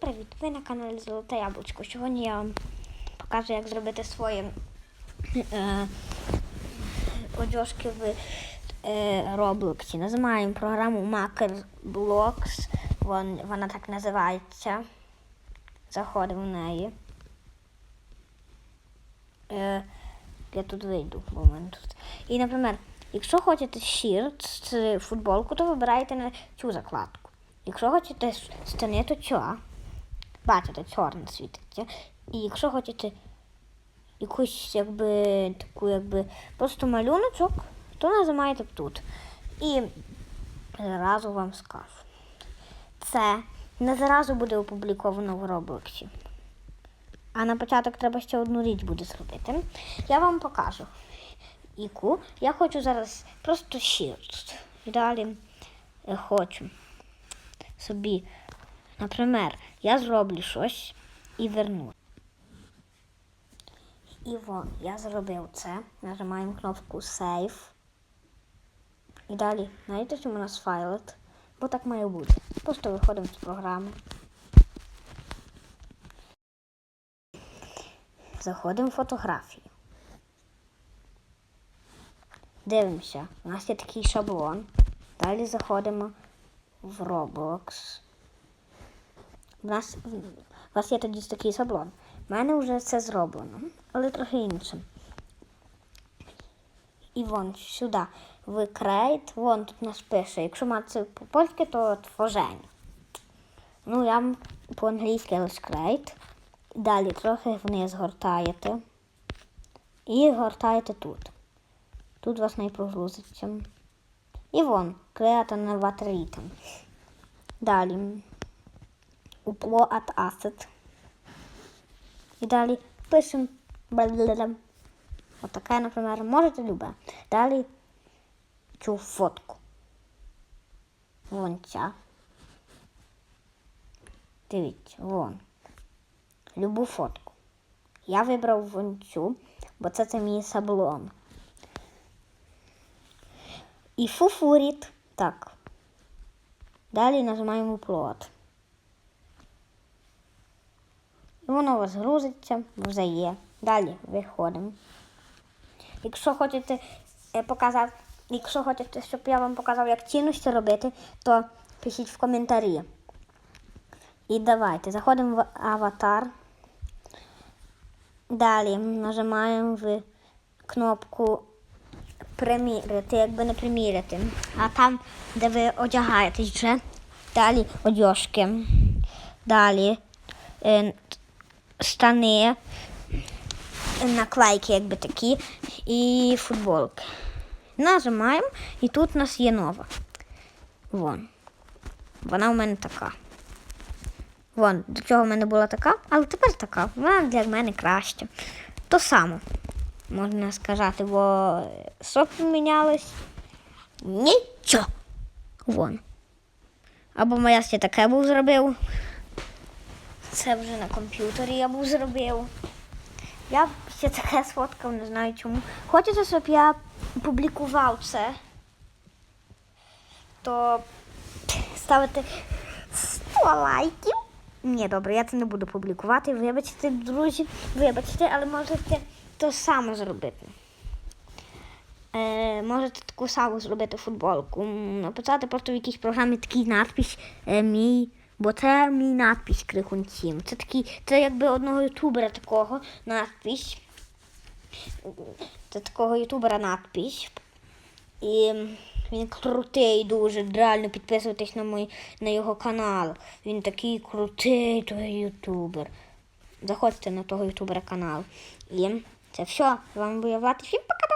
привіт! Ви на каналі Золоте Яблучко. Сьогодні я вам покажу, як зробити свої е, одяжки в е, Роблоксі. Називаємо програму Maker Blocks. Вон, вона так називається. Заходимо в неї. Е, я тут вийду, бо в мене. І, наприклад, якщо хочете щірт, з футболку, то вибираєте на цю закладку. Якщо хочете штани, то ця. Бачите, чорна світиться. І якщо хочете якусь якби таку, якби просто малюночок, то нажимаєте тут. І зразу вам скажу. Це не зразу буде опубліковано в Роблоксі. А на початок треба ще одну річ буде зробити. Я вам покажу. Яку. Я хочу зараз просто щирт. І далі е, хочу собі, наприклад, я зроблю щось і верну. І вон, я зробив це. Нажимаємо кнопку Save. І далі знаєте, чому нас файлить? Бо так має бути. Просто виходимо з програми. Заходимо в фотографію. Дивимося. У нас є такий шаблон. Далі заходимо в Roblox. У нас, у вас є тоді такий шаблон. У мене вже це зроблено, але трохи інше. І вон сюди в Create, вон тут нас пише. Якщо мати по-польськи, то творження. Ну, я по-англійськи лише Create. Далі трохи вниз гортаєте. І гортаєте тут. Тут вас не прогрузиться. І вон, Create an avatar. Далі. Upload at asset. І далі пишемо. Отаке, наприклад, можете любе. Далі цю фотку. Вон ця. Дивіться, вон. Любу фотку. Я вибрав вон цю, бо це, це мій шаблон. І фуфуріт. Так. Далі нажимаємо upload. І воно у вас грузиться, вже є. Далі виходимо. Якщо хочете е, показати, якщо хочете, щоб я вам показав, як цінності робити, то пишіть в коментарі. І давайте, заходимо в аватар. Далі нажимаємо в кнопку приміряти, якби не приміряти. А там, де ви одягаєтесь вже, далі одяжки. Далі е, штани, наклейки, якби такі, і футболки. Нажимаємо, і тут у нас є нова. Вон. Вона у мене така. Вон, до цього в мене була така, але тепер така. Вона для мене краще. То саме, можна сказати, бо що помінялось? Нічого. Вон. Або моя ще таке був зробив. Це вже на комп'ютері я був зробив. Я б ще таке сфоткав, не знаю чому. Хочете, щоб я публікував це, то ставите 100 лайків. Ні, добре, я це не буду публікувати. Вибачте, друзі, вибачте, але можете то саме зробити. Е, можете таку саму зробити футболку. М, Написати просто в якійсь програмі такий надпис е, мій. Бо це мій надпис Крикунцім. Це такий, це якби одного ютубера такого надпис. Це такого ютубера надпис. І він крутий дуже. Реально підписуйтесь на мій, на його канал. Він такий крутий той ютубер. Заходьте на того ютубера канал. І це все. З вами був я Влад. Всім пока!